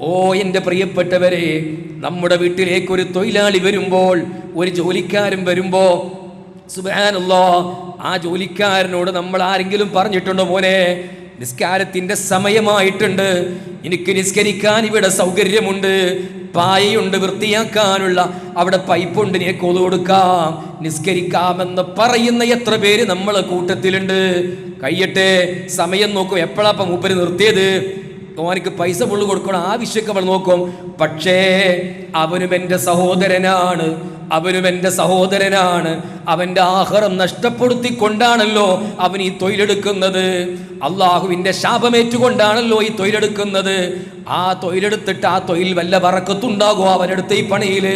ഓ എന്റെ പ്രിയപ്പെട്ടവരെ നമ്മുടെ വീട്ടിലേക്ക് ഒരു തൊഴിലാളി വരുമ്പോൾ ഒരു ജോലിക്കാരൻ വരുമ്പോ സുബാനല്ലോ ആ ജോലിക്കാരനോട് നമ്മൾ ആരെങ്കിലും പറഞ്ഞിട്ടുണ്ടോ മോനെ? നിസ്കാരത്തിന്റെ സമയമായിട്ടുണ്ട്. എനിക്ക് നിസ്കരിക്കാൻ ഇവിടെ സൗകര്യമുണ്ട്. പായയുണ്ട് വൃത്തിയാക്കാനുള്ള. അവിടെ പൈപ്പുണ്ട് നീ കൊതു കൊടുക്കാം. നിസ്കരിക്കാമെന്ന് പറയുന്ന എത്ര പേര് നമ്മൾ കൂട്ടത്തിലുണ്ട്. കയ്യട്ടെ സമയം നോക്കും. എപ്പോഴാ മൂപ്പര് നിർത്തിയത്? ഓനക്ക് പൈസ പുള്ളു കൊടുക്കണം ആവശ്യമൊക്കെ അവൾ നോക്കും. പക്ഷേ അവനും എന്റെ സഹോദരനാണ്. അവനും എന്റെ സഹോദരനാണ്. അവന്റെ ആഹാരം നഷ്ടപ്പെടുത്തിക്കൊണ്ടാണല്ലോ അവൻ ഈ തൊഴിലെടുക്കുന്നത്. അള്ളാഹുവിന്റെ ശാപമേറ്റുകൊണ്ടാണല്ലോ ഈ തൊഴിലെടുക്കുന്നത്. ആ തൊഴിലെടുത്തിട്ട് ആ തൊഴിൽ വല്ല വറക്കത്തുണ്ടാകുമോ അവനെടുത്ത ഈ പണിയിൽ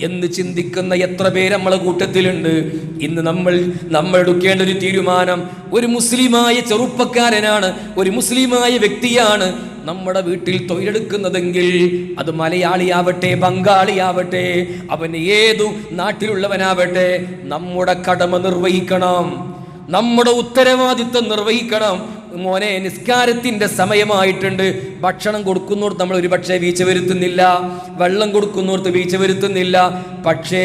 എന്ന് ചിന്തിക്കുന്ന എത്ര പേര് നമ്മളെ കൂട്ടത്തിലുണ്ട്. ഇന്ന് നമ്മൾ നമ്മൾ എടുക്കേണ്ട ഒരു തീരുമാനം ഒരു മുസ്ലിമായ ചെറുപ്പക്കാരനാണ് ഒരു മുസ്ലിമായ വ്യക്തിയാണ്. നമ്മുടെ വീട്ടിൽ തൊഴിലെടുക്കുന്നതെങ്കിൽ അത് മലയാളിയാവട്ടെ ബംഗാളിയാവട്ടെ അവൻ ഏതു നാട്ടിലുള്ളവനാവട്ടെ നമ്മുടെ കടമ നിർവഹിക്കണം. നമ്മുടെ ഉത്തരവാദിത്വം നിർവഹിക്കണം. മോനെ നിസ്കാരത്തിന്റെ സമയമായിട്ടുണ്ട്. ഭക്ഷണം കൊടുക്കുന്നോർത്ത് നമ്മൾ ഒരു പക്ഷേ വീഴ്ച വരുത്തുന്നില്ല. വെള്ളം കൊടുക്കുന്നോർത്ത് വീഴ്ച വരുത്തുന്നില്ല. പക്ഷേ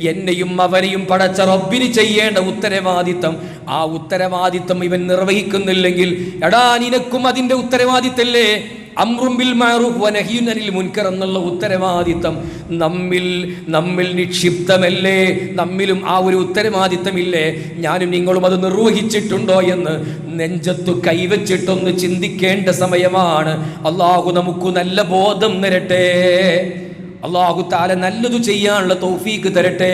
എന്നെയും അവനെയും പടച്ച റബ്ബിന് ചെയ്യേണ്ട ഉത്തരവാദിത്തം ആ ഉത്തരവാദിത്തം ഇവൻ നിർവഹിക്കുന്നില്ലെങ്കിൽ എടാ നിനക്കും അതിന്റെ ഉത്തരവാദിത്തല്ലേ? അമ്രുംബിൽ മാറൂഫ് വനഹിയുൻ അനിൽ മുൻകർ എന്നുള്ള ഉത്തരവാദിത്തം നമ്മിൽ നമ്മിൽ നിക്ഷിപ്തമല്ലേ? നമ്മിലും ആ ഒരു ഉത്തരവാദിത്തമില്ലേ? ഞാനും നിങ്ങളും അത് നിർവഹിച്ചിട്ടുണ്ടോ എന്ന് നെഞ്ചത്തു കൈവച്ചിട്ടൊന്ന് ചിന്തിക്കേണ്ട സമയമാണ്. അള്ളാഹു നമുക്ക് നല്ല ബോധം തരട്ടെ. അള്ളാഹു താല നല്ലതു ചെയ്യാനുള്ള തൗഫീക്ക് തരട്ടെ.